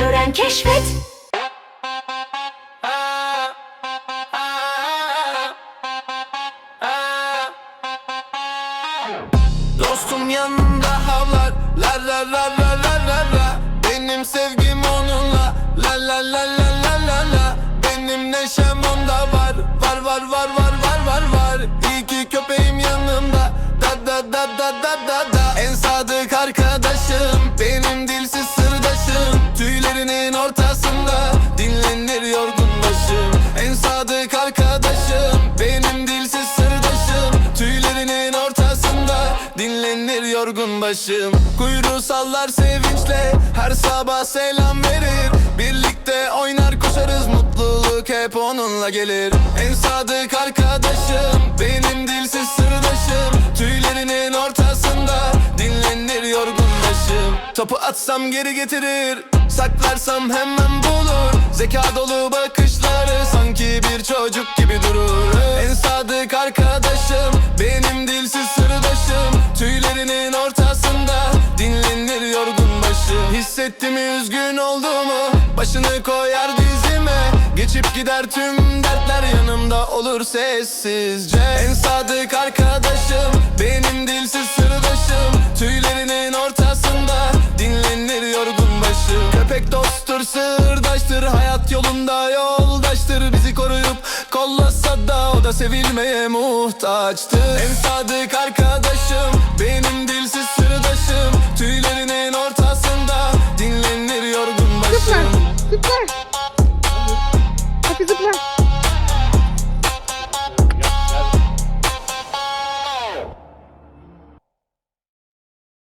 sen keşfet Dostum yanında havlar La la la la la la la Benim sevgim onunla La la la la la la la Benim neşem onda var Var var var var var var var İyi ki köpeğim yanımda Da da da da da da da En sadık arkadaşım Benim Tüylerinin ortasında Dinlenir yorgun başım. En sadık arkadaşım Benim dilsiz sırdaşım. Tüylerinin ortasında Dinlenir yorgun başım. Kuyruğu sallar sevinçle Her sabah selam verir. Birlikte oynar koşarız Mutluluk hep onunla gelir. En sadık arkadaşım Benim dilsiz Topu atsam geri getirir Saklarsam hemen bulur. Zeka dolu bakışları Sanki bir çocuk gibi durur. En sadık arkadaşım Benim dilsiz sırdaşım. Tüylerinin ortasında Dinlenir yorgun başım. Hissettim üzgün olduğumu Başını koyar dizime. Geçip gider tüm dertler yanımda olur sessizce. En sadık sırdaştır Hayat yolunda yoldaştır. Bizi koruyup kollasa da O da sevilmeye muhtaçtır. En sadık arkadaşım Benim dilsiz